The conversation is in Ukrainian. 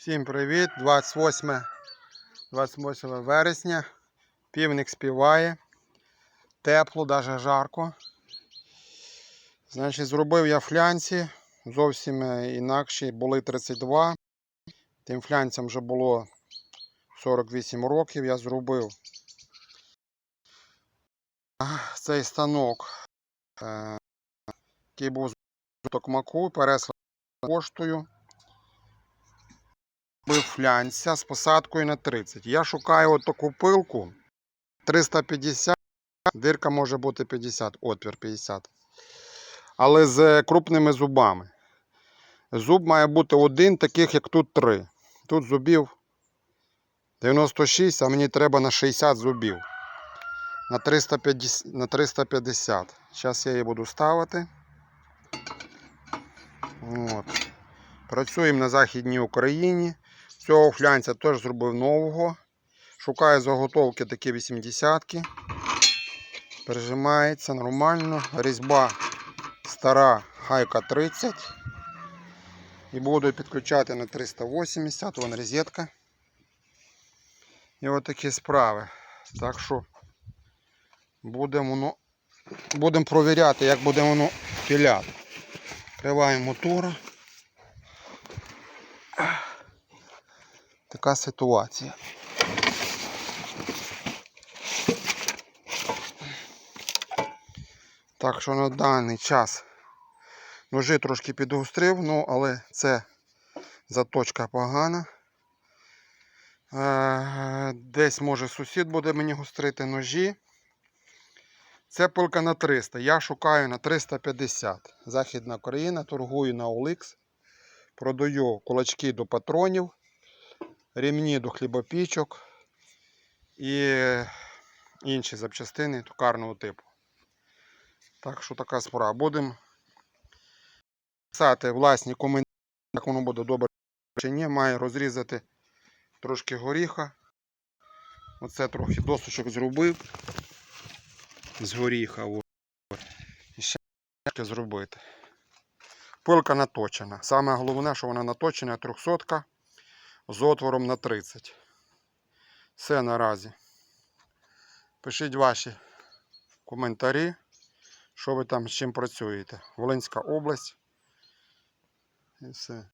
Всім привіт! 28, 28 вересня. Півник співає. Тепло, навіть жарко. Значить, зробив я флянці. Зовсім е, інакші. Були 32. Тим флянцям вже було 48 років. Я зробив цей станок, е, який був з токмаку, переслав поштою флянця з посадкою на 30. Я шукаю от таку пилку 350, дирка може бути 50, отвір 50. Але з крупними зубами. Зуб має бути один, таких як тут 3. Тут зубів 96, а мені треба на 60 зубів. На 350. На 350. Зараз я її буду ставити. От. Працюємо на Західній Україні. Цього флянця теж зробив нового. Шукаю заготовки такі 80-ки. Прижимається нормально. Різьба стара хайка 30. І буду підключати на 380, вон розетка. І от такі справи. Так що будемо ну, будемо провіряти, як буде воно піляти. Відкриваємо мотора. Така ситуація. Так що на даний час ножи трошки підгострив, ну але це заточка погана. Е, Десь може сусід буде мені гострити ножі. Це пилка на 300. Я шукаю на 350. Західна Україна, торгую на OLX. Продаю кулачки до патронів ремні до хлібопічок і інші запчастини токарного типу. Так що така справа. Будемо писати власні коментарі, як воно буде добре чи ні. Маю розрізати трошки горіха. Оце трохи досочок зробив з горіха. І ще зробити. Пилка наточена. Саме головне, що вона наточена 300 з отвором на 30. Все наразі. Пишіть ваші коментарі, що ви там з чим працюєте. Волинська область. І все.